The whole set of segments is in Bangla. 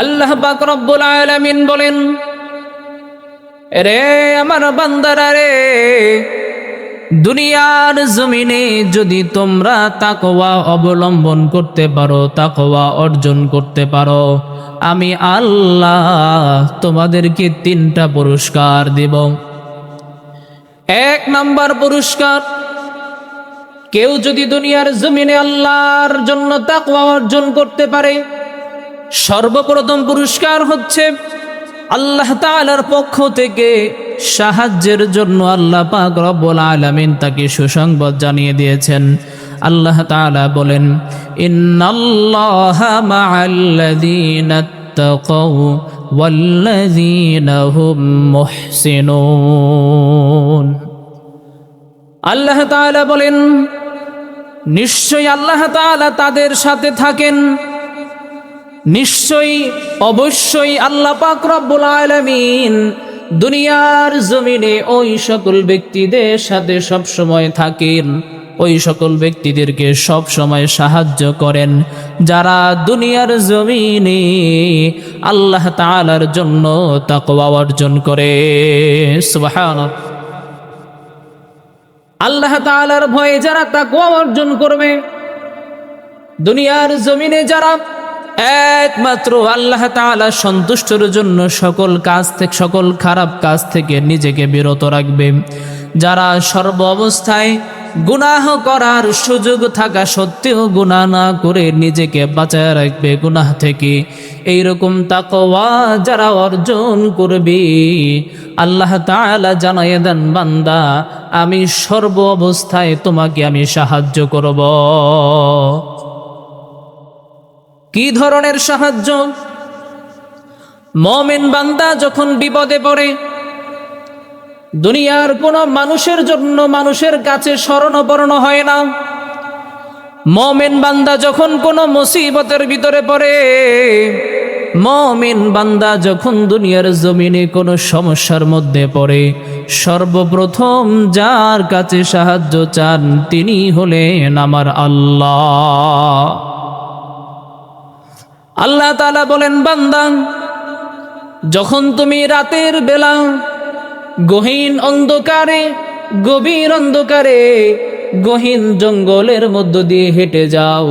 আল্লাহ রব্বুল আলামিন বলেন রে আমার বান্দারা রে, দুনিয়ার জমিনে যদি তোমরা তাকওয়া অবলম্বন করতে পারো, তাকওয়া অর্জন করতে পারো, আমি আল্লাহ তোমাদেরকে তিনটা পুরস্কার দেব। এক নাম্বার পুরস্কার, কেউ যদি দুনিয়ার জমিনে আল্লাহর জন্য তাকওয়া অর্জন করতে পারে সর্বপ্রথম পুরস্কার হচ্ছে আল্লাহ তাআলার পক্ষ থেকে। সাহায্যের জন্য আল্লাহ পাক রব্বুল আলামিন তাকে সুসংবাদ জানিয়ে দিয়েছেন। আল্লাহ তাআলা বলেন আল্লাহ তাআলা বলেন, নিশ্চয়ই আল্লাহ তাআলা তাদের সাথে থাকেন। নিশ্চয়ই, অবশ্যই আল্লাহ পাক রব্বুল আলামিন দুনিয়ার জমিনে ওই সকল ব্যক্তিদের সাথে সব সময় থাকেন, ওই সকল ব্যক্তিদেরকে সব সময় সাহায্য করেন। যারা দুনিয়ার জমিনে আল্লাহ তাআলার জন্য তাকওয়া অর্জন করে। সুবহানাল্লাহ। আল্লাহ তাআলার ভয়ে যারা তাকওয়া অর্জন করবে, দুনিয়ার জমিনে যারা একমাত্র আল্লাহ তাআলা সন্তুষ্টর জন্য সকল কাজ থেকে, সকল খারাপ কাজ থেকে নিজেকে বিরত রাখবে। যারা সর্ব অবস্থায় গুনাহ করার সুযোগ থাকা সত্ত্বেও গুনাহ না করে নিজেকে বাঁচায় রাখবে গুনাহ থেকে। এইরকম তাকওয়া যারা অর্জন করবে, আল্লাহ তাআলা জানাইয়ে দেন, বান্দা, আমি সর্ব অবস্থায় তোমাকে আমি সাহায্য করব। কি ধরনের সাহায্য? মমেন বান্দা যখন বিপদে পড়ে, দুনিয়ার কোনো মানুষের জন্য মানুষের কাছে স্মরণবর্ণ হয় না। মমেন বান্দা যখন কোনো মুসিবতের ভিতরে পড়ে, মমিন বান্দা যখন দুনিয়ার জমিনে কোনো সমস্যার মধ্যে পড়ে, সর্বপ্রথম যার কাছে সাহায্য চান তিনি হলেন আমার আল্লাহ। আল্লাহ তালা বলেন, বান্দাং, যখন তুমি রাতের বেলা গহীন অন্ধকারে, গভীর অন্ধকারে, গহীন জঙ্গলের মধ্য দিয়ে হেঁটে যাও,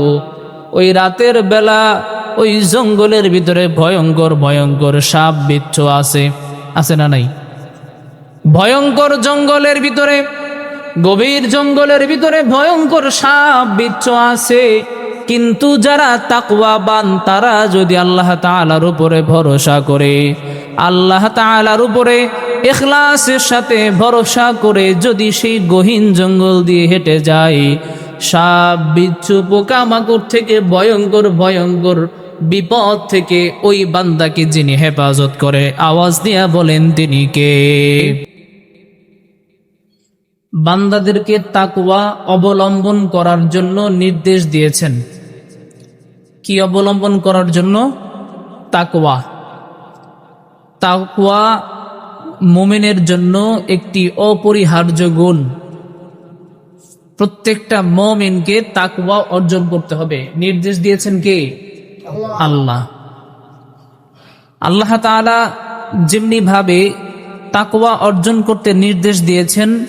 ওই রাতের বেলা ওই জঙ্গলের ভিতরে ভয়ঙ্কর ভয়ঙ্কর সাপ বিচ্ছ আছে আছে না নাই? ভয়ঙ্কর জঙ্গলের ভিতরে, গভীর জঙ্গলের ভিতরে ভয়ঙ্কর সাপ বিচ্ছ আছে। কিন্তু যারা তাকওয়াবান তারা যদি আল্লাহ তাআলার উপরে ভরসা করে, আল্লাহ তাআলার উপরে ইখলাসের সাথে ভরসা করে যদি সেই গহীন জঙ্গল দিয়ে হেঁটে যায়, সাপ, বিচ্ছু, পোকামাকড় থেকে ভয়ঙ্কর ভয়ঙ্কর বিপদ থেকে ওই বান্দাকে যিনি হেফাজত করে, আওয়াজ দিয়া বলেন তিনি কে? বান্দাদেরকে তাকওয়া অবলম্বন করার জন্য নির্দেশ দিয়েছেন। কি অবলম্বন করার জন্য? তাকওয়া। তাকওয়া মোমেনের জন্য একটি অপরিহার্য গুণ। প্রত্যেকটা মমিনকে তাকওয়া অর্জন করতে হবে। নির্দেশ দিয়েছেন কে? আল্লাহ। আল্লাহ তাআলা যেমনি ভাবে তাকওয়া অর্জন করতে নির্দেশ দিয়েছেন,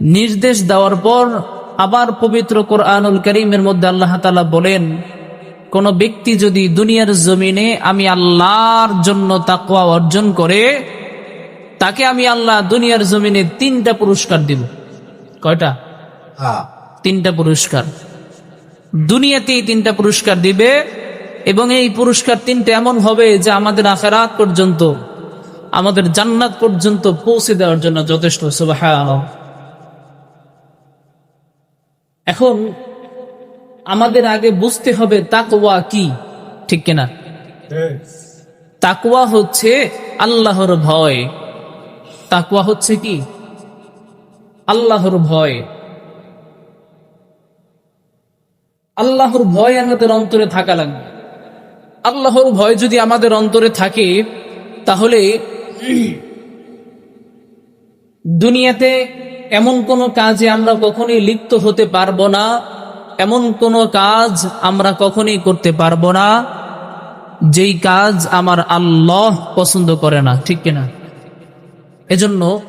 নির্দেশ দেওয়ার পর আবার পবিত্র কোরআনুল করিমের মধ্যে আল্লাহ তালা বলেন কোন ব্যক্তি যদি দুনিয়ার জমিনে আমি আল্লাহর জন্য তাকওয়া অর্জন করে তাকে আমি আল্লাহ দুনিয়ার জমিনে তিনটা পুরস্কার দিব। কয়টা? তিনটা পুরস্কার। দুনিয়াতেই তিনটা পুরস্কার দিবে এবং এই পুরস্কার তিনটা এমন হবে যে আমাদের আখেরাত পর্যন্ত আমাদের জান্নাত পর্যন্ত পৌঁছে দেওয়ার জন্য যথেষ্ট। সুবাহ এখন আমাদের আগে বুঝতে হবে তাকওয়া কি ঠিক কিনা? তাকওয়া হচ্ছে আল্লাহর ভয়। তাকওয়া হচ্ছে কি? আল্লাহর ভয়। আল্লাহর ভয় আমাদের অন্তরে থাকা লাগবে। আল্লাহর ভয় যদি আমাদের অন্তরে থাকে তাহলে দুনিয়াতে এমন কোনো কাজে আমরা কখনোই লিপ্ত হতে পারব না। এমন কোনো কাজ আমরা কখনোই করতে পারব না, যেই কাজ আমার আল্লাহ পছন্দ করে না, ঠিক কিনা? এজন্য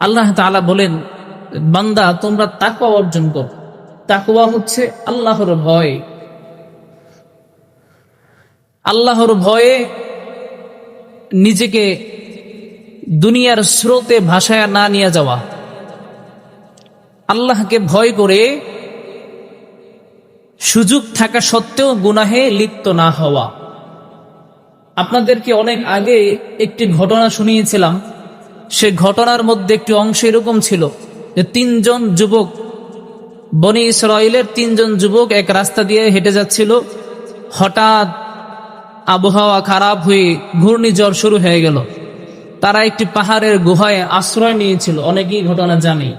আল্লাহ তাআলা বলেন, বান্দা, তোমরা তাকওয়া অর্জন কর। তাকওয়া হচ্ছে আল্লাহর ভয়। আল্লাহর ভয়ে নিজেকে দুনিয়ার স্রোতে ভাসায় না নিয়ে যাওয়া। আল্লাহকে ভয় করে সুযোগ থাকা সত্ত্বেও গুনাহে লিপ্ত না হওয়া। আপনাদেরকে অনেক আগে একটি ঘটনা শুনিয়েছিলাম। সে ঘটনার মধ্যে একটি অংশ এরকম ছিল যে তিনজন যুবক, বনি ইসরায়েলের তিনজন যুবক এক রাস্তা দিয়ে হেঁটে যাচ্ছিল। হঠাৎ আবহাওয়া খারাপ হয়ে ঘূর্ণিঝড় শুরু হয়ে গেল। তারা একটি পাহাড়ের গুহায় আশ্রয় নিয়েছিল, অনেকেই ঘটনা জানে।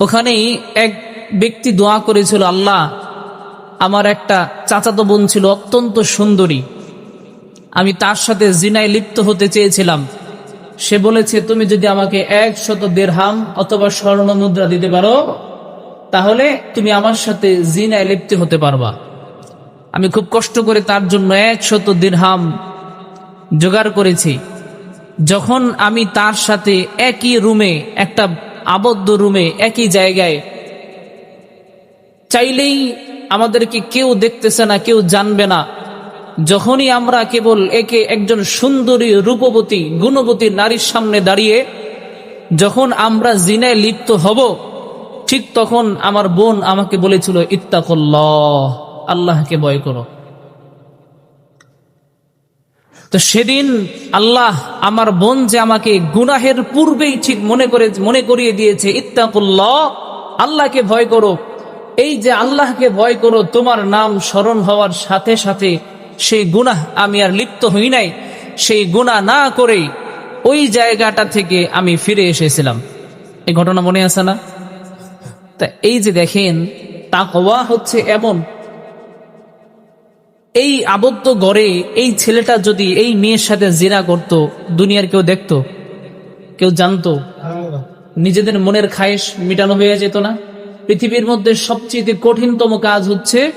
ওখানেই এক ব্যক্তি দোয়া করেছিল, আল্লাহ আমার একটা চাচাতো বোন ছিল অত্যন্ত সুন্দরী। আমি তার সাথে জিনায় লিপ্ত হতে চেয়েছিলাম। সে বলেছে, তুমি যদি আমাকে একশত দেড়হাম অথবা স্বর্ণ মুদ্রা দিতে পারো, তাহলে তুমি আমার সাথে জিনায় লিপ্ত হতে পারবা। আমি খুব কষ্ট করে তার জন্য একশত দিরহাম জোগাড় করেছি। যখন আমি তার সাথে একই রুমে, একটা আবদ্ধ রুমে, একই জায়গায়, চাইলেই আমাদেরকে কেউ দেখতেছে না, কেউ জানবে না। যখনই আমরা কেবল একে একজন সুন্দরী রূপবতী, গুণবতী নারীর সামনে দাঁড়িয়ে যখন আমরা জিনায় লিপ্ত হব, ঠিক তখন আমার বোন আমাকে বলেছিল, ইত্তাকল্লাহ, আল্লাহকে ভয় করো। তো সেদিন আল্লাহ আমার বোন যে আমাকে গুনাহের পূর্বেই ঠিক মনে করে, মনে করিয়ে দিয়েছে, ইত্তাকুল্লাহ, আল্লাহকে ভয় করো। এই যে আল্লাহকে ভয় করো তোমার নাম স্মরণ হওয়ার সাথে সাথে সেই গুনাহ আমি আর লিপ্ত হই নাই। সেই গুনাহ না করে ওই জায়গাটা থেকে আমি ফিরে এসেছিলাম। এই ঘটনা মনে আছে না? তা এই যে দেখেন তা তাকওয়া হচ্ছে এমন। এই আবদ্ধ গড়ে এই ছেলেটা যদি এই মেয়ের সাথে জেরা করত দুনিয়ার কেউ দেখতো? কেউ জানতো? নিজেদের মনের খায়েশ মিটানো হয়ে যেত না? পৃথিবীর মধ্যে সবচেয়ে কঠিনতম কাজ হচ্ছে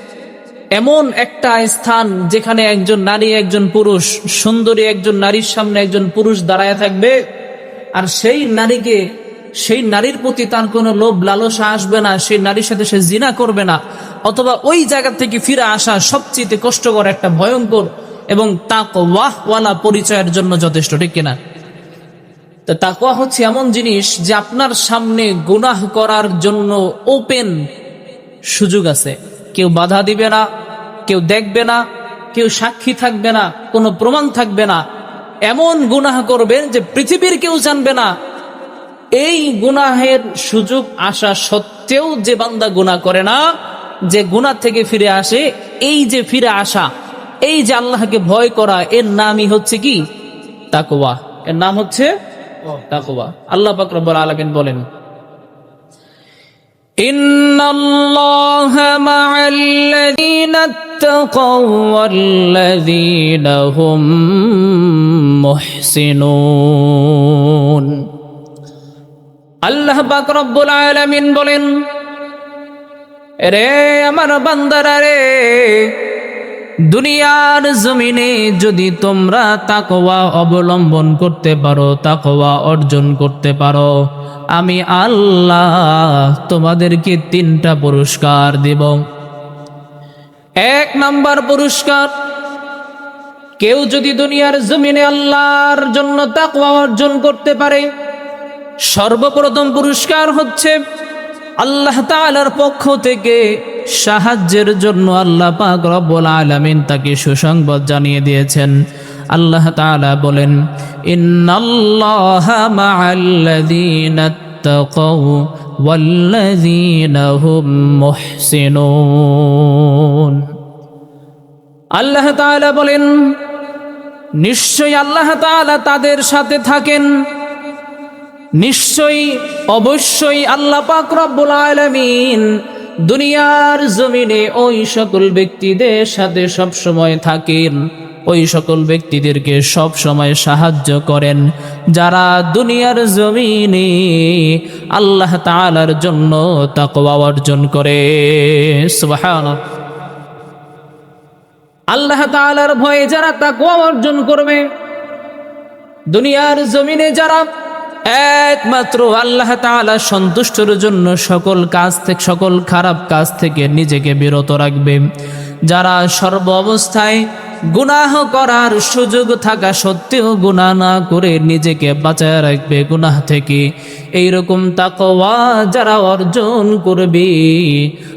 এমন একটা স্থান যেখানে একজন নারী, একজন পুরুষ, সুন্দরী একজন নারীর সামনে একজন পুরুষ দাঁড়ায় থাকবে। আর সেই নারীকে, সেই নারীর প্রতি তার কোনো লোভ, লালসা আসবে না, সেই নারীর সাথে সে জিনা করবে না। অথবা ওই জায়গা থেকে ফিরে আসা সবচেয়ে কষ্টকর, একটা ভয়ঙ্কর এবং তাকওয়াহওয়ালা পরিচয়ের জন্য যথেষ্ট, ঠিক কিনা? তো তাকওয়া হচ্ছে এমন জিনিস যে আপনার সামনে গুনাহ করার জন্য ওপেন সুযোগ আছে। কেউ বাধা দিবে না, কেউ দেখবে না, কেউ সাক্ষী থাকবে না, কোনো প্রমাণ থাকবে না। এমন গুনাহ করবেন যে পৃথিবীর কেউ জানবে না। এই গুনাহের সুযোগ আসা সত্ত্বেও যে বান্দা গুনাহ করে না, যে গুনাহ থেকে ফিরে আসে, এই যে ফিরে আসা, এই যে আল্লাহকে ভয় করা, এর নামই হচ্ছে কি? তাকওয়া। এর নাম হচ্ছে তাকওয়া আল্লাহ পাক রব্বুল আলামিন বলেন إن الله مع الذين اتقوا والذين هم محسنون আল্লাহ পাক রব্বুল আলামিন বলেন রে আমার বান্দারা রে দুনিয়ার জমিনে যদি তোমরা তাকওয়া অবলম্বন করতে পারো, তাকওয়া অর্জন করতে পারো, আমি আল্লাহ তোমাদেরকে তিনটা পুরস্কার দেব। এক নাম্বার পুরস্কার, কেউ যদি দুনিয়ার জমিনে আল্লাহর জন্য তাকওয়া অর্জন করতে পারে, সর্বপ্রথম পুরস্কার হচ্ছে আল্লাহ তাআলার পক্ষ থেকে সাহায্যের জন্য আল্লাহ পাক রব্বুল আলামিন তাকে সুসংবাদ জানিয়ে দিয়েছেন। আল্লাহ তাআলা বলেন আল্লাহ তাআলা বলেন, নিশ্চয়ই আল্লাহ তাআলা তাদের সাথে থাকেন। নিশ্চয়ই, অবশ্যই আল্লাহ পাক রব্বুল আলামিন দুনিয়ার জমিনে ওই সকল ব্যক্তিদের সাথে সব সময় থাকেন, ওই সকল ব্যক্তিদেরকে সব সময় সাহায্য করেন। যারা দুনিয়ার জমিনে আল্লাহ তাআলার জন্য তাকওয়া অর্জন করে। আল্লাহ তাআলার ভয়ে যারা তাকওয়া অর্জন করবে, দুনিয়ার জমিনে যারা একমাত্র আল্লাহ তাআলা সন্তুষ্টর জন্য সকল কাজ থেকে, সকল খারাপ কাজ থেকে নিজেকে বিরত রাখবে। যারা সর্ব অবস্থায় গুনাহ করার সুযোগ থাকা সত্ত্বেও গুনাহ না করে নিজেকে বাঁচায় রাখবে গুনাহ থেকে। এইরকম তাকওয়া যারা অর্জন করবে,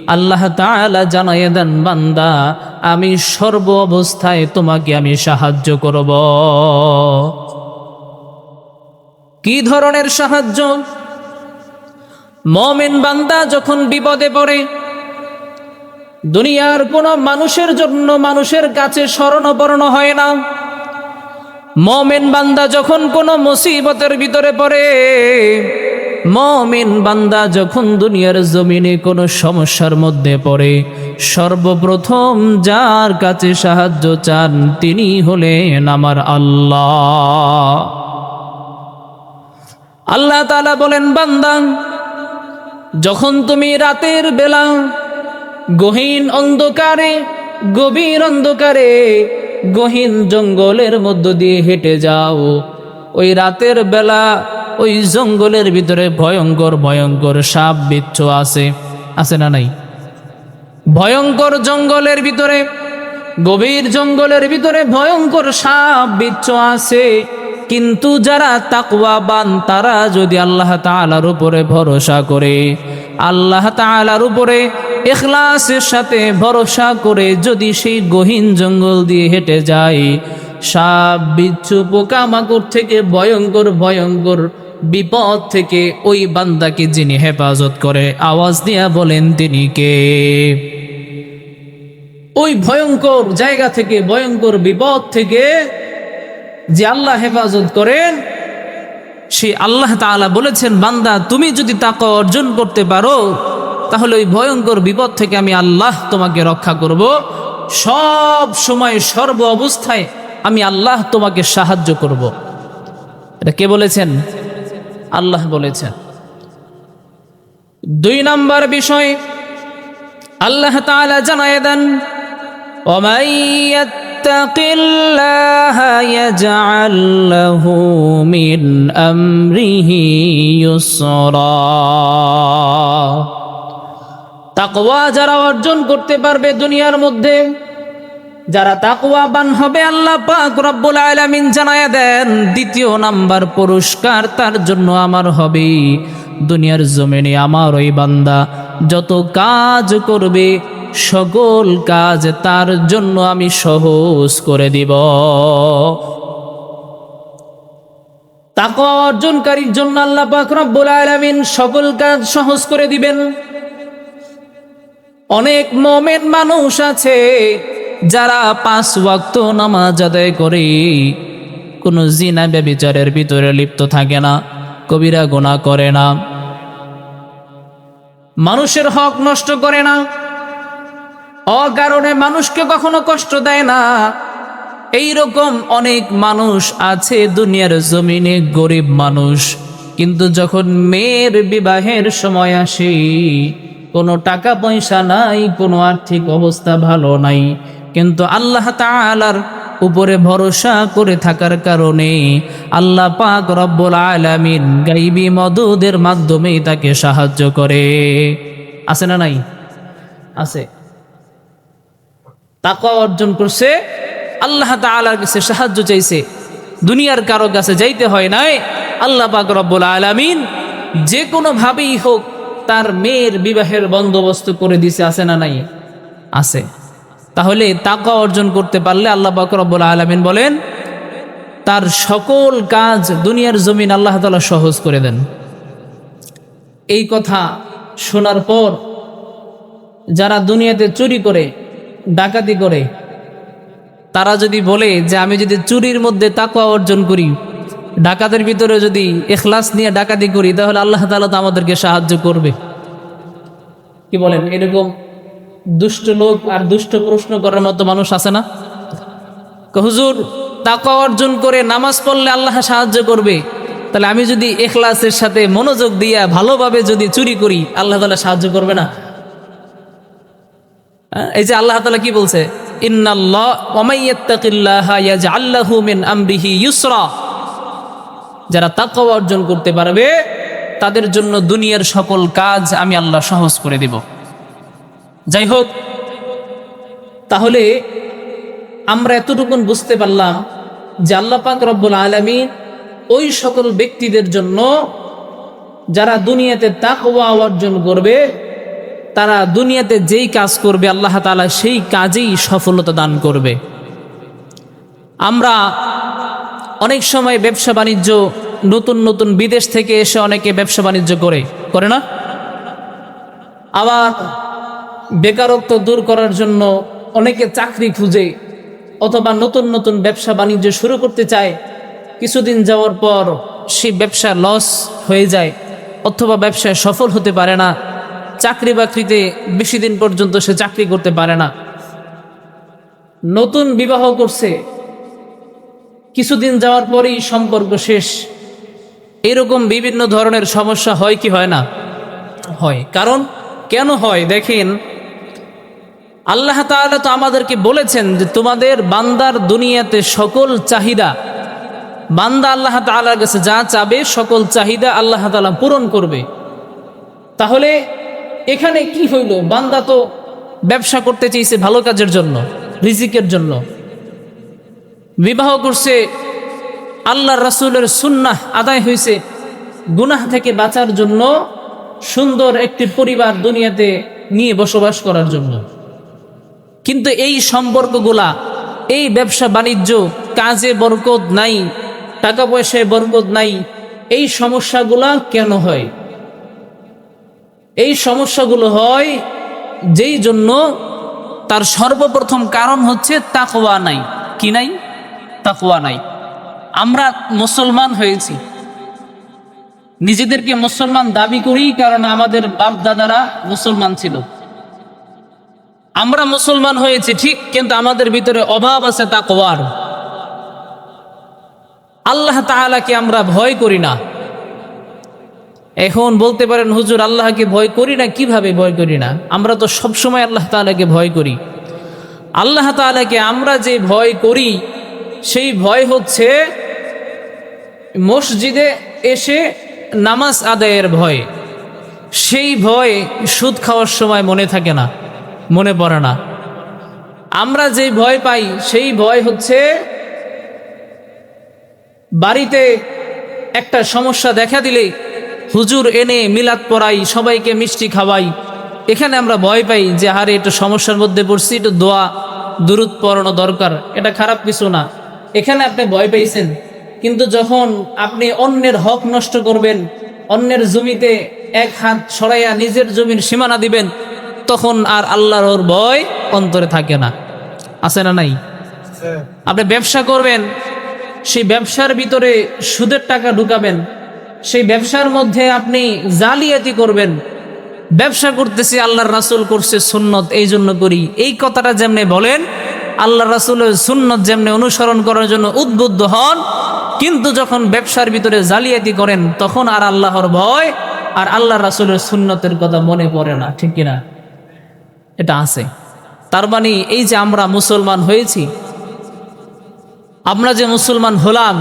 আল্লাহ তাআলা জানায় দেন, বান্দা, আমি সর্ব অবস্থায় তোমাকে আমি সাহায্য করব। কি ধরনের সাহায্য? মমেন বান্দা যখন বিপদে পড়ে, দুনিয়ার কোনো মানুষের জন্য মানুষের কাছে স্মরণপর্ণ হয় না। মমেন বান্দা যখন কোনো মুসিবতের ভিতরে পড়ে, মমিন বান্দা যখন দুনিয়ার জমিনে কোনো সমস্যার মধ্যে পড়ে, সর্বপ্রথম যার কাছে সাহায্য চান তিনি হলেন আমার আল্লাহ। আল্লাহ তাআলা বলেন, বান্দা, যখন তুমি রাতের বেলা গহীন অন্ধকারে, গভীর অন্ধকারে, গহীন জঙ্গলের মধ্য দিয়ে হেঁটে যাও, ওই রাতের বেলা ওই জঙ্গলের ভিতরে ভয়ঙ্কর ভয়ঙ্কর সাপ বিচ্ছু আছে আছে না নাই? ভয়ঙ্কর জঙ্গলের ভিতরে, গভীর জঙ্গলের ভিতরে ভয়ঙ্কর সাপ বিচ্ছু আছে। কিন্তু যারা তাকওয়াবান তারা যদি আল্লাহ তাআলার উপরে ভরসা করে, আল্লাহ তাআলার উপরে ইখলাসের সাথে ভরসা করে যদি সেই গহীন জঙ্গল দিয়ে হেঁটে যায়, সাপ, বিচ্ছু, পোকামাকড় থেকে ভয়ঙ্কর ভয়ঙ্কর বিপদ থেকে ওই বান্দাকে যিনি হেফাজত করে, আওয়াজ দিয়া বলেন, তিনি কে? ওই ভয়ঙ্কর জায়গা থেকে, ভয়ঙ্কর বিপদ থেকে যে আল্লাহ হেফাজত করেন, সে আল্লাহ তালা বলেছেন, বান্দা, তুমি যদি তাকে অর্জন করতে পারো, তাহলে ওই ভয়ঙ্কর বিপদ থেকে আমি আল্লাহ তোমাকে রক্ষা করব। সব সময় সর্ব অবস্থায় আমি আল্লাহ তোমাকে সাহায্য করব। এটা কে বলেছেন? আল্লাহ বলেছেন। দুই নাম্বার বিষয়, আল্লাহ তালা জানায় দেন يتق الله يجعل له من امره يسرا তাকওয়া যারা অর্জন করতে পারবে দুনিয়ার মধ্যে যারা তাকওয়াবান হবে আল্লাহ পাক রব্বুল আলামিন জানায়া দেন দ্বিতীয় নাম্বার পুরস্কার তার জন্য আমার হবে দুনিয়ার জমিনে আমার ওই বান্দা যত কাজ করবে সকল কাজ তার জন্য আমি সহজ করে দিব। তাকওয়া অর্জনকারীর জন্য আল্লাহ পাক রব্বুল সকল কাজ সহজ করে দিবেন। অনেক মোমেন মানুষ আছে যারা পাঁচ ওয়াক্ত নামাজ আদায় করে, কোনো জিনা ব্যবিচারের ভিতরে লিপ্ত থাকে না, কবিরা গোনা করে না। মানুষের হক নষ্ট করে না। অকারণে মানুষকে কখনো কষ্ট দেয় না। এই রকম অনেক মানুষ আছে, দুনিয়ার জমিনে গরিব মানুষ। কিন্তু যখন মেয়ের বিবাহের সময় আসে, কোনো টাকা পয়সা নাই, কোনো আর্থিক অবস্থা ভালো নাই। কিন্তু আল্লাহ তাআলার উপরে ভরসা করে থাকার কারণে আল্লাহ পাক রব্বুল আলামিন গাইবি মদুদের মাধ্যমেই তাকে সাহায্য করে। আছে না নাই? আছে। তাকওয়া অর্জন করছে, আল্লাহ তাআলার কাছে সাহায্য চাইছে। দুনিয়ার কারও কাছে যাইতে হয় নাই, আল্লাহ পাক রব্বুল আলামিন যে কোনো ভাবেই হোক তার মেয়ের বিবাহের বন্দোবস্ত করে দিছে, আছে না নাই? আছে। তাহলে তাকা অর্জন করতে পারলে আল্লাহ পাক রব্বুল আলামিন বলেন, তার সকল কাজ দুনিয়ার জমিন আল্লাহ তাআলা সহজ করে দেন। এই কথা শোনার পর যারা দুনিয়াতে চুরি করে ডাকাতি করে। তারা যদি বলে যে আমি যদি চুরির মধ্যে তাকওয়া অর্জন করি, ডাকাতের ভিতরে যদি এখলাস নিয়ে ডাকাতি করি, তাহলে আল্লাহ তাআলা তো আমাদেরকে সাহায্য করবে। কি বলেন, এরকম দুষ্ট লোক আর দুষ্ট প্রশ্ন করার মতো মানুষ আছে না? হুজুর, তাকওয়া অর্জন করে নামাজ পড়লে আল্লাহ সাহায্য করবে। তাহলে আমি যদি এখলাসের সাথে মনোযোগ দিয়া ভালোভাবে যদি চুরি করি, আল্লাহ তাআলা সাহায্য করবে না? এই যে আল্লাহ তালা কি বলছে? যারা তাকওয়া অর্জন করতে পারবে, তাদের জন্য দুনিয়ার সকল কাজ আমি আল্লাহ সহজ করে দেব। যাই হোক, তাহলে আমরা এতটুকুন বুঝতে পারলাম যে আল্লাহ পাক রব্বুল আলমী ওই সকল ব্যক্তিদের জন্য যারা দুনিয়াতে তাকওয়া অর্জন করবে তারা দুনিয়াতে যেই কাজ করবে, আল্লাহ তাআলা সেই কাজেই সফলতা দান করবে। আমরা অনেক সময় ব্যবসা বাণিজ্য, নতুন নতুন বিদেশ থেকে এসে অনেকে ব্যবসা বাণিজ্য করে করে না? আবার বেকারত্ব দূর করার জন্য অনেকে চাকরি খুঁজে অথবা নতুন নতুন ব্যবসা বাণিজ্য শুরু করতে চায়। কিছুদিন যাওয়ার পর সেই ব্যবসা লস হয়ে যায়, অথবা ব্যবসায় সফল হতে পারে না। চাকরি বাকরিতে বেশি দিন পর্যন্ত সে চাকরি করতে পারে না। নতুন বিবাহ করছে। কিছুদিন যাওয়ার পরেই সম্পর্ক শেষ। এরকম বিভিন্ন ধরনের সমস্যা হয় কি হয় না? হয়। কারণ কেন হয়? দেখেন, আল্লাহ তো আমাদেরকে বলেছেন যে তোমাদের বান্দার দুনিয়াতে সকল চাহিদা, বান্দা আল্লাহ তাআলার কাছে যা চাবে সকল চাহিদা আল্লাহ তাআলা পূরণ করবে। তাহলে এখানে কি হইল? বান্দা তো ব্যবসা করতে চেয়েছে ভালো কাজের জন্য, রিজিকের জন্য। বিবাহ করছে, আল্লাহ রাসূলের সুন্নাহ আদায় হয়েছে গুনাহ থেকে বাঁচার জন্য, সুন্দর একটি পরিবার দুনিয়াতে নিয়ে বসবাস করার জন্য। কিন্তু এই সম্পর্কগুলা, এই ব্যবসা বাণিজ্য, কাজে বরকত নাই, টাকা পয়সায় বরকত নাই, এই সমস্যাগুলা কেন হয়? এই সমস্যাগুলো হয় যেই জন্য তার সর্বপ্রথম কারণ হচ্ছে তাকওয়া নাই। কি নাই? তাকওয়া নাই। আমরা মুসলমান হয়েছি। নিজেদেরকে মুসলমান দাবি করি কারণ আমাদের বাপ দাদারা মুসলমান ছিল। আমরা মুসলমান হয়েছি ঠিক, কিন্তু আমাদের ভিতরে অভাব আছে তাকওয়ার। আল্লাহ তাআলাকে আমরা ভয় করি না। এখন বলতে পারেন, হুজুর, আল্লাহকে ভয় করি না? কীভাবে ভয় করি না? আমরা তো সবসময় আল্লাহ তাআলাকে ভয় করি। আল্লাহ তাআলাকে আমরা যে ভয় করি, সেই ভয় হচ্ছে মসজিদে এসে নামাজ আদায়ের ভয়। সেই ভয় সুদ খাওয়ার সময় মনে থাকে না, মনে পড়ে না। আমরা যে ভয় পাই, সেই ভয় হচ্ছে বাড়িতে একটা সমস্যা দেখা দিলে হুজুর এনে মিলাদ পড়াই সবাইকে মিষ্টি খাওয়াই। এখানে আমরা ভয় পাই যে হারে একটু সমস্যার মধ্যে পড়ছি একটু দোয়া দূরত পড়ানো দরকার। এটা খারাপ কিছু না। এখানে আপনি ভয় পাইছেন। কিন্তু যখন আপনি অন্যের হক নষ্ট করবেন অন্যের জমিতে এক হাত ছড়াইয়া নিজের জমির সীমানা দিবেন তখন আর আল্লাহর ওর ভয় অন্তরে থাকে না। আছে না নাই? আপনি ব্যবসা করবেন সেই ব্যবসার ভিতরে সুদের টাকা ঢুকাবেন সেই ব্যবসার মধ্যে আপনি জালিয়াতি করবেন। ব্যবসা করতেছি, আল্লাহর রাসুল করছে সুন্নত, এই জন্য করি। এই কথাটা যেমনি বলেন আল্লাহ রাসূলের সুন্নত যেমনি অনুসরণ করার জন্য উদ্বুদ্ধ হন, কিন্তু যখন ব্যবসার ভিতরে জালিয়াতি করেন, তখন আর আল্লাহর ভয় আর আল্লাহ রাসুলের সুন্নতের কথা মনে পড়ে না, ঠিক কিনা? এটা আছে। তার মানে এই যে আমরা মুসলমান হয়েছি, আমরা যে মুসলমান হলাম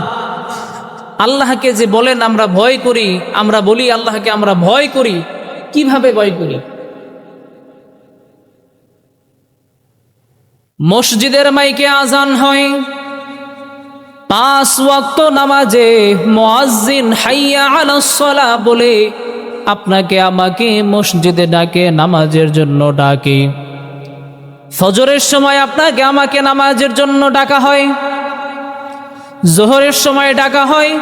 আল্লাহকে যে বলেন, আমরা ভয় করি, আমরা বলি আল্লাহকে আমরা ভয় করি, কীভাবে ভয় করি? মসজিদের মাইকে আজান হয়। পাঁচ ওয়াক্ত নামাজে মুয়াজ্জিন হাইয়া আলাস সালা বলে, আপনাকে, আমাকে মসজিদে ডাকে, নামাজের জন্য ডাকে। ফজরের সময় আপনাকে, আমাকে নামাজের জন্য ডাকা হয়। জোহরের সময় ডাকা হয়,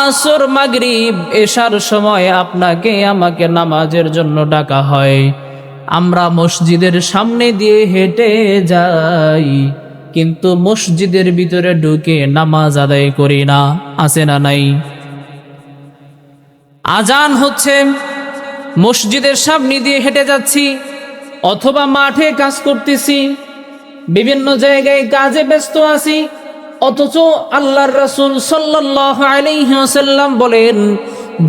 আসর, মাগরিব, এশার সময় আপনাকে, আমাকে নামাজের জন্য ডাকা হয়। আমরা মসজিদের সামনে দিয়ে হেঁটে যাই, কিন্তু মসজিদের ভিতরে ঢুকে নামাজ আদায় করি না। আছে না নাই? আজান হচ্ছে, মসজিদের সামনে দিয়ে হেঁটে যাচ্ছি, অথবা মাঠে কাজ করতেছি, বিভিন্ন জায়গায় কাজে ব্যস্ত আছি অথচ আল্লাহর রাসূল সাল্লাল্লাহু আলাইহি ওয়াসাল্লাম বলেন,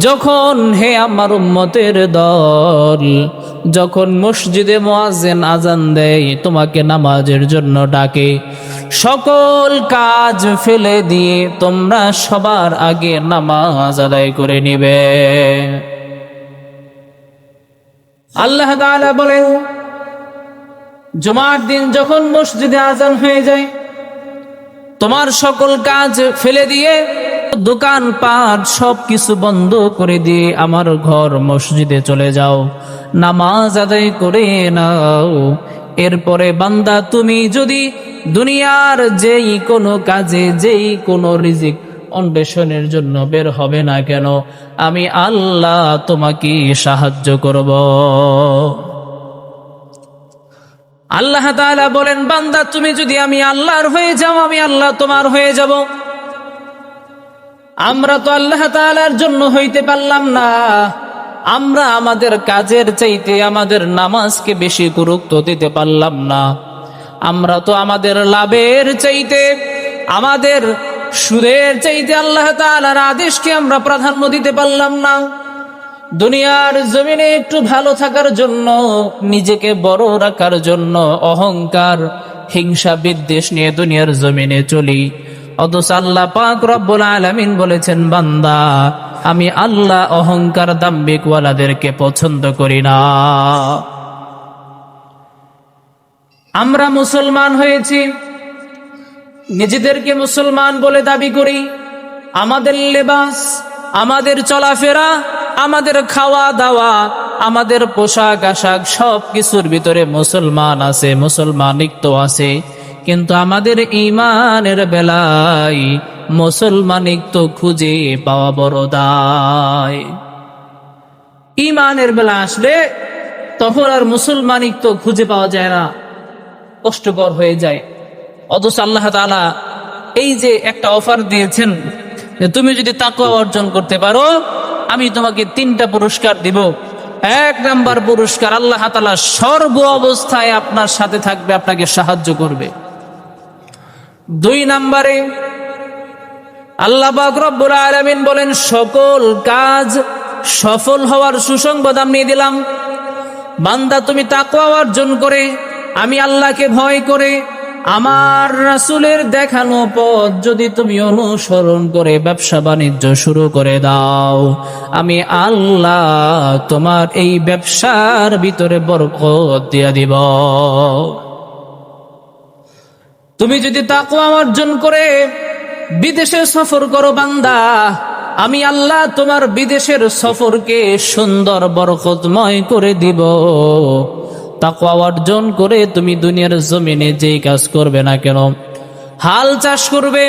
যখন হে আমার উম্মতের দল, যখন মসজিদে মোয়াজেন আজান দেয়, তোমাকে নামাজের জন্য ডাকে। সকল কাজ ফেলে দিয়ে তোমরা সবার আগে নামাজ আদায় করে নিবে। আল্লাহ বলেন, জুমার দিন যখন মসজিদে আজান হয়ে যায় তোমার সকল কাজ ফেলে দিয়ে দোকান পাট সব কিছু বন্ধ করে দিয়ে আমার ঘর মসজিদে চলে যাও। নামাজ আদায় করে নাও। এরপরে বান্দা, তুমি যদি দুনিয়ার যেই কোনো কাজে, যেই কোনো রিজিক অন্বেষণের জন্য বের হবে না কেন, আমি আল্লাহ তোমাকে সাহায্য করব। আল্লাহ তাআলা বলেন, বান্দা, তুমি যদি আমি আল্লাহর হয়ে যাও, আমি আল্লাহ তোমার হয়ে যাব। আমরা তো আল্লাহ তাআলার জন্য হইতে পারলাম না। আমরা আমাদের কাজের চাইতে, আমাদের নামাজকে বেশি গুরুত্ব দিতে পারলাম না। আমরা তো আমাদের লাভের চাইতে, আমাদের সুদের চাইতে আল্লাহ তাআলার আদেশকে আমরা প্রাধান্য দিতে পারলাম না। দুনিয়ার জমিনে একটু ভালো থাকার জন্য, নিজেকে বড় রাখার জন্য অহংকার, হিংসা, বিদ্বেষ নিয়ে দুনিয়ার জমিনে চলি। অথচ আল্লাহ পাক রব্বুল আলামিন বলেছেন, বান্দা, আমি আল্লাহ অহংকার দাম্বিক ওয়ালাদেরকে পছন্দ করি না। আমরা মুসলমান হয়েছি, নিজেদেরকে মুসলমান বলে দাবি করি। আমাদের লেবাস, আমাদের চলাফেরা আমাদের খাওয়া দাওয়া, আমাদের পোশাক আশাক সব কিছুর ভিতরে মুসলমান আছে, মুসলমানিক তো আছে। কিন্তু আমাদের ইমানের বেলায় তো খুঁজে পাওয়া বড় দায়। ইমানের বেলা আসলে তখন আর মুসলমানিক তো খুঁজে পাওয়া যায় না, কষ্টকর হয়ে যায়। অথচ আল্লাহ তাআলা এই যে একটা অফার দিয়েছেন তুমি যদি তাকওয়া অর্জন করতে পারো আমি তোমাকে তিনটা পুরস্কার দিব। এক নাম্বার পুরস্কার আল্লাহ তাআলা সর্ব অবস্থায় আপনার সাথে থাকবে, আপনাকে সাহায্য করবে। দুই নাম্বারে আল্লাহ পাক রব্বুল আলামিন বলেন, সকল কাজ সফল হওয়ার সুসংবাদ আমি দিলাম। বান্দা তুমি তাকওয়া অর্জন করে, আমি আল্লাহকে ভয় করে আমার রাসুলের দেখানো পথ যদি তুমি অনুসরণ করে ব্যবসা বাণিজ্য শুরু করে দাও, আমি আল্লাহ তোমার এই ব্যবসার ভিতরে বরকত দিয়া দিব। তুমি যদি তাকওয়া অর্জন করে বিদেশে সফর করো বান্দা, আমি আল্লাহ তোমার বিদেশের সফরকে সুন্দর বরকতময় করে দিব। তাকওয়া অর্জন করে তুমি দুনিয়ার জমিনে যেই কাজ করবে না কেন? হাল চাষ করবে,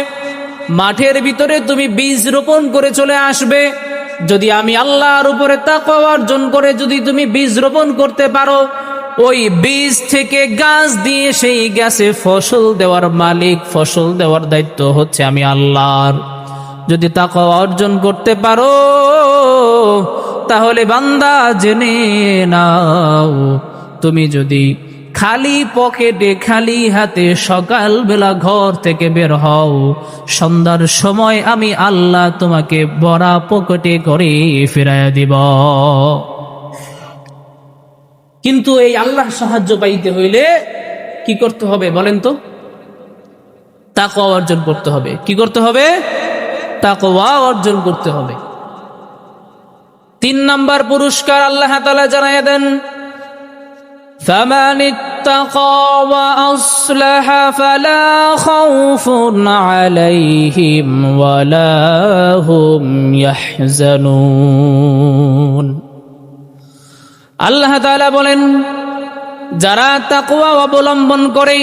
মাঠের ভিতরে তুমি বীজ রোপণ করে চলে আসবে। যদি আমি আল্লাহর উপরে তাকওয়া অর্জন করে যদি তুমি বীজ রোপণ করতে পারো, ওই বীজ থেকে গাছ দিয়ে সেই গাছে ফসল দেওয়ার মালিক, ফসল দেওয়ার দায়িত্ব হচ্ছে আমি আল্লাহর। যদি তাকওয়া অর্জন করতে পারো, তাহলে বান্দা জেনে নাও তুমি যদি খালি পকেটে, খালি হাতে সকালবেলা ঘর থেকে বের হও, সন্ধ্যার সময় আমি আল্লাহ তোমাকে বড়া পকেটে করে ফিরাইয়া দিব। কিন্তু এই আল্লাহ সাহায্য পাইতে হইলে কি করতে হবে বলেন তো? তাকওয়া অর্জন করতে হবে। কি করতে হবে? তাকওয়া অর্জন করতে হবে। তিন নাম্বার পুরস্কার আল্লাহ তাআলা জানায় দেন। فمن اتقى وأصلح فلا خوف عليهم ولا هم يحزنون আল্লাহ তাআলা বলেন যারা তাকওয়া অবলম্বন করে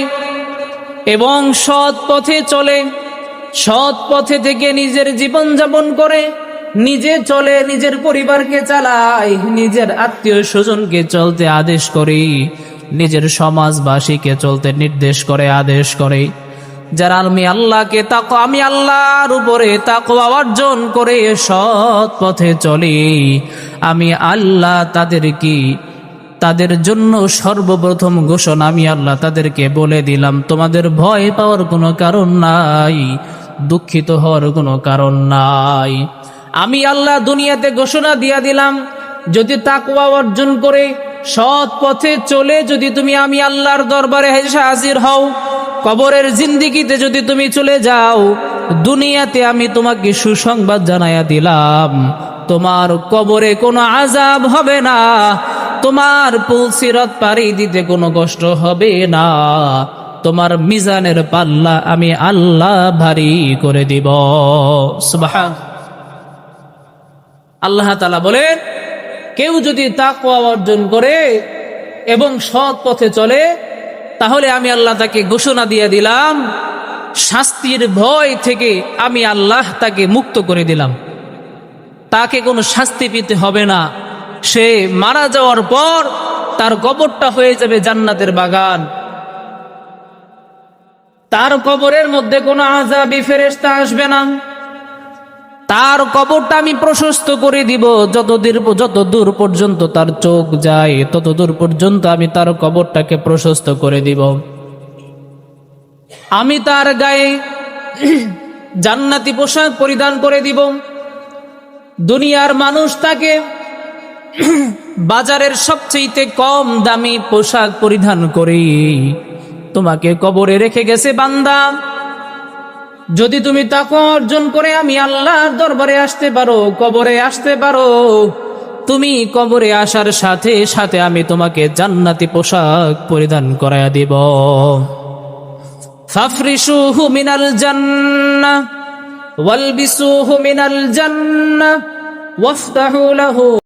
এবং সৎ পথে চলে সৎ পথে থেকে নিজের জীবন যাপন করে নিজে চলে, নিজের পরিবারকে চালায় নিজের আত্মীয় স্বজনকে চলতে আদেশ করে, নিজের সমাজবাসীকে চলতে নির্দেশ করে, আদেশ করে। যারা আমি আল্লাহকে তাকো আমি আল্লাহর উপরে তাকো অর্জন করে সৎ পথে চলি, আমি আল্লাহ তাদের কি তাদের জন্য সর্বপ্রথম ঘোষণা আমি আল্লাহ তাদেরকে বলে দিলাম। তোমাদের ভয় পাওয়ার কোনো কারণ নাই, দুঃখিত হওয়ার কোনো কারণ নাই। আমি আল্লাহ দুনিয়াতে ঘোষণা দিয়া দিলাম, যদি তাকওয়া অর্জন করে সৎ পথে চলে যদি তুমি আমি আল্লাহর দরবারে হেসে হাজির হও, কবরের জিন্দিগিতে যদি তুমি চলে যাও, দুনিয়াতে আমি তোমাকে সুসংবাদ জানাইয়া দিলাম, তোমার কবরে কোনো আজাব হবে না, তোমার পুলসিরত পাড়ি দিতে কোনো কষ্ট হবে না, তোমার মিজানের পাল্লা আমি আল্লাহ ভারী করে দিব। সুবহান আল্লাহ তালা বলেন, কেউ যদি তাকওয়া অর্জন করে এবং সৎ পথে চলে, তাহলে আমি আল্লাহ তাকে ঘোষণা দিয়ে দিলাম, শাস্তির ভয় থেকে আমি আল্লাহ তাকে মুক্ত করে দিলাম। তাকে কোনো শাস্তি পেতে হবে না। সে মারা যাওয়ার পর তার কবরটা হয়ে যাবে জান্নাতের বাগান। তার কবরের মধ্যে কোনো আজাবি ফেরেস্তা আসবে না। তার কবরটা আমি প্রশস্ত করে দিব। যত দূর যত দূর পর্যন্ত তার চোখ যায়, তত দূর পর্যন্ত আমি তার কবরটাকে প্রশস্ত করে দিব। আমি তার গায়ে জান্নাতি পোশাক পরিধান করে দিব। দুনিয়ার মানুষ তাকে বাজারের সবচেয়ে কম দামি পোশাক পরিধান করে তোমাকে কবরে রেখে গেছে বান্দা। যদি তুমি তাকে অর্জন করে আমি আল্লাহর দরবারে আসতে পারো, কবরে আসতে পারো, তুমি কবরে আসার সাথে সাথে আমি তোমাকে জান্নাতি পোশাক পরিধান করায়া দিব। মিনাল জান্নাহ ওয়ালবিসুহু মিনাল জান্নাহ ওয়াফতাহু লাহু